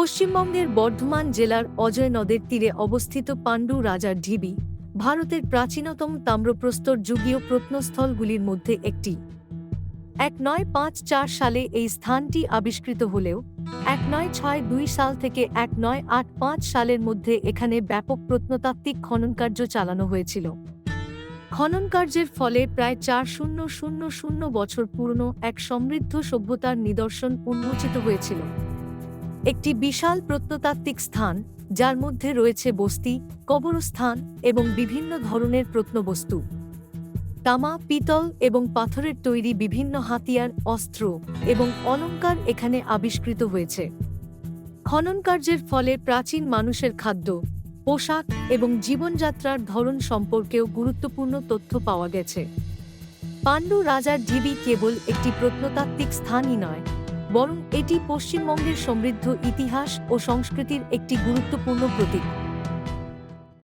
পশ্চিমবঙ্গের বর্ধমান জেলার অজয় নদের তীরে অবস্থিত পাণ্ডু রাজার ঢিবি, ভারতের প্রাচীনতম তাম্রপ্রস্তর যুগীয় প্রত্নস্থলগুলির মধ্যে একটি। এক নয় পাঁচ চার সালে এই স্থানটি আবিষ্কৃত হলেও, এক নয় ছয় দুই সাল থেকে এক নয় আট পাঁচ সালের মধ্যে এখানে ব্যাপক প্রত্নতাত্ত্বিক খননকার্য চালানো হয়েছিল। খননকার্যের ফলে প্রায় চার শূন্য শূন্য শূন্য বছর পুরনো এক সমৃদ্ধ সভ্যতার নিদর্শন উন্মোচিত হয়েছিল। একটি বিশাল প্রত্নতাত্ত্বিক স্থান, যার মধ্যে রয়েছে বস্তি, কবরস্থান এবং বিভিন্ন ধরনের প্রত্নবস্তু। তামা, পিতল এবং পাথরের তৈরি বিভিন্ন হাতিয়ার, অস্ত্র এবং অলংকার এখানে আবিষ্কৃত হয়েছে। খননকার্যের ফলে প্রাচীন মানুষের খাদ্য, পোশাক এবং জীবনযাত্রার ধরন সম্পর্কেও গুরুত্বপূর্ণ তথ্য পাওয়া গেছে। পাণ্ডু রাজার ঢিবি কেবল একটি প্রত্নতাত্ত্বিক স্থানই নয় বরং এটি পশ্চিমবঙ্গের সমৃদ্ধ ইতিহাস ও সংস্কৃতির একটি গুরুত্বপূর্ণ প্রতীক।